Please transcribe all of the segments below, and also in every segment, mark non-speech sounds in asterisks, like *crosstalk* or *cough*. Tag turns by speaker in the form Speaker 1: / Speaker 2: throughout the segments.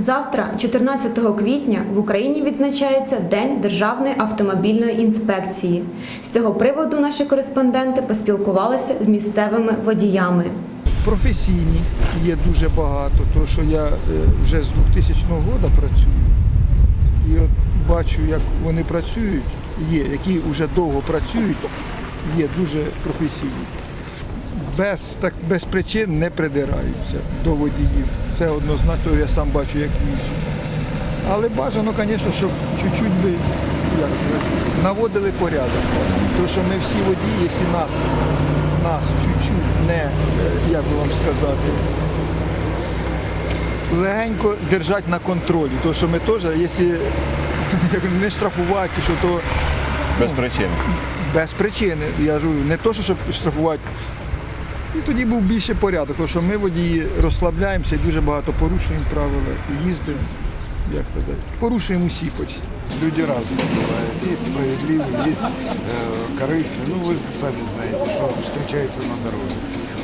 Speaker 1: Завтра, 14 квітня, в Україні відзначається День Державної автомобільної інспекції. З цього приводу наші кореспонденти поспілкувалися з місцевими водіями.
Speaker 2: професійні є дуже багато, тому що я е, вже з 2000 року працюю. І от бачу, як вони працюють, є, які вже довго працюють, є дуже професійні. Без, так, без причин не придираються до водіїв. Це однозначно, я сам бачу, як їжджу. Але бажано, звісно, щоб чуть-чуть би як сказати, наводили порядок. Тому що ми всі водії, якщо нас, нас чуть-чуть не, як би вам сказати, легенько держать на контролі. Тому що ми теж, якщо *laughs* не штрафувати, що то
Speaker 3: Без причин.
Speaker 2: без причини. Я ж не то, що щоб штрафувати. І тоді був більше порядок, тому що ми водії розслабляємося і дуже багато порушуємо правила, і їздимо, як сказати, порушуємо усі почти.
Speaker 4: Люди разные бывают. Есть справедливые, есть э, корыстные. Ну, вы сами знаете, что встречается на дороге.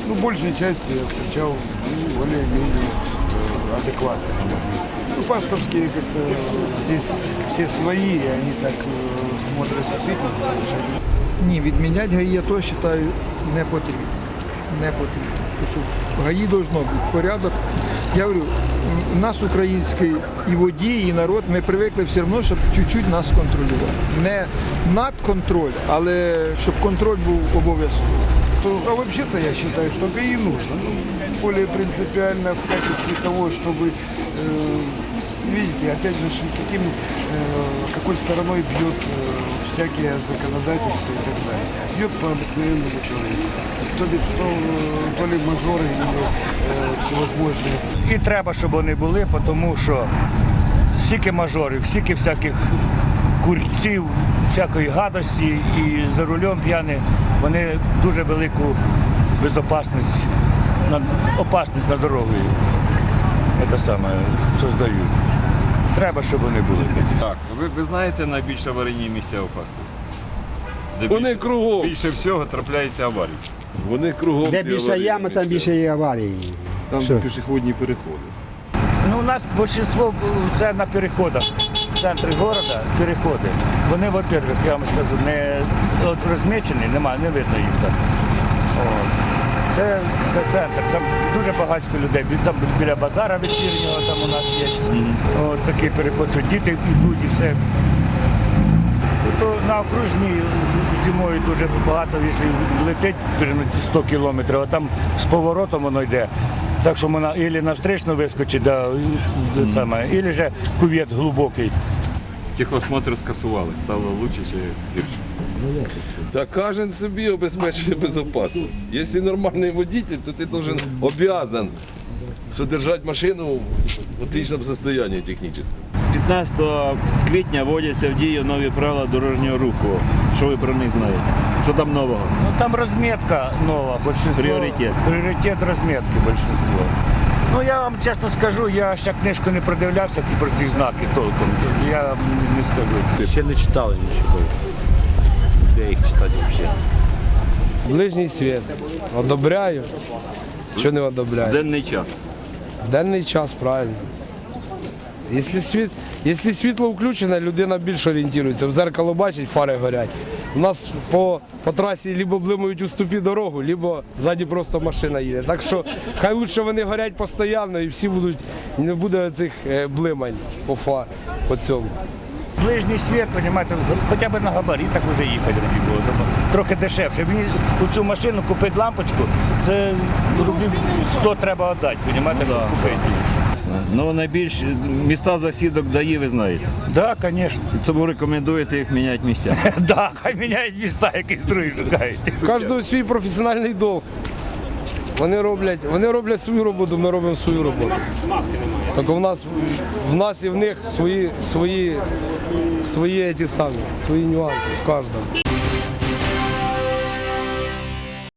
Speaker 4: Ну, большей части я встречал ну, более-менее э, адекватных людей. Ну, фастовские как-то здесь все свои, и они так э, смотрят действительно с повышением.
Speaker 2: Ні, відміняти ГАІ я то вважаю не потрібно. Не потрібно. Тому в ГАІ должно бути порядок. Я говорю, нас український і водій, і народ, ми привикли все одно, щоб чуть-чуть нас контролювати. Не надконтроль, але щоб контроль був обов'язково.
Speaker 4: А вообще-то я считаю, что ГАИ нужно. Ну, более принципиально в качестве того, э, видите, опять же, ш- каким, э, какой стороной бьет э, всякие законодательства и так далее. Бьет по обыкновенному человеку. То ли, то, э, то ли мажоры или э, всевозможные
Speaker 5: І треба, щоб вони були, тому що стільки мажорів, стільки всяких курців, всякої гадості і за рулем п'яні, вони дуже велику безопасність, на, опасність на дорогою. Це саме создають. Треба, щоб вони були.
Speaker 3: Так, ви, ви знаєте найбільш аварійні місця у фасту? Де
Speaker 6: Вони
Speaker 3: більше,
Speaker 6: кругом.
Speaker 3: більше всього трапляється аварій.
Speaker 6: Вони кругом.
Speaker 7: Де
Speaker 6: ті
Speaker 7: більше
Speaker 6: аварійні
Speaker 7: ями, там
Speaker 6: місця.
Speaker 7: більше і аварій.
Speaker 4: Там
Speaker 7: Що?
Speaker 4: пешеходные переходы.
Speaker 5: Ну, у нас більшість це на переходах. В центрі міста переходи. Вони, во-первых, я вам скажу, не от розмічені, немає, не видно їх там. От. Це, це центр, там дуже багатько людей. Там біля базара вечірнього там у нас є от, такий переход, що діти йдуть і все. То на окружній зимою дуже багато, якщо летить примерно 100 кілометрів, а там з поворотом воно йде. Так що вона ілі навстрічно вискочить, да, саме, ілі же кувет глибокий.
Speaker 3: Техосмотр скасували, стало краще чи гірше.
Speaker 6: Та кожен собі обезпечує безпечність. Якщо нормальний водитель, то ти должен обязан содержать машину в отличном состоянии техническом.
Speaker 8: З 15 квітня вводяться в дію нові правила дорожнього руху. Що ви про них знаєте? Що там нового?
Speaker 5: Ну там розмітка нова, більшинство.
Speaker 8: Пріоритет.
Speaker 5: Пріоритет розмітки більшинство. Ну я вам чесно скажу, я ще книжку не продивлявся про ці знаки толком. Я не скажу.
Speaker 9: Ще не читали нічого. Де їх читати взагалі?
Speaker 10: Ближній світ. Одобряю. Що не одобряю?
Speaker 8: Денний час.
Speaker 10: В денний час, правильно. Якщо, світ, якщо світло включене, людина більше орієнтується. В зеркало бачить, фари горять. У нас по, по трасі либо блимають у ступі дорогу, либо ззаді просто машина їде. Так що хай лучше вони горять постійно і всі будуть, не буде цих е, блимань по фа, по цьому.
Speaker 5: Ближній світ, розумієте, хоча б на габаритах вже їхати було. Тобто Трохи дешевше. Мені у цю машину купити лампочку, це рублів 100 треба віддати, розумієте, щоб купити.
Speaker 8: Ну найбільш міста засідок дає, ви знаєте.
Speaker 5: Так, да, звісно.
Speaker 8: Тому рекомендуєте їх міняти місця. *laughs*
Speaker 5: Да, хай міняють міста, якісь другі шукають.
Speaker 10: Кожного свій професіональний долг. Вони роблять, вони роблять свою роботу, ми робимо свою роботу. Так в нас, в нас і в них свої, свої, свої ті самі, свої нюанси в кожному.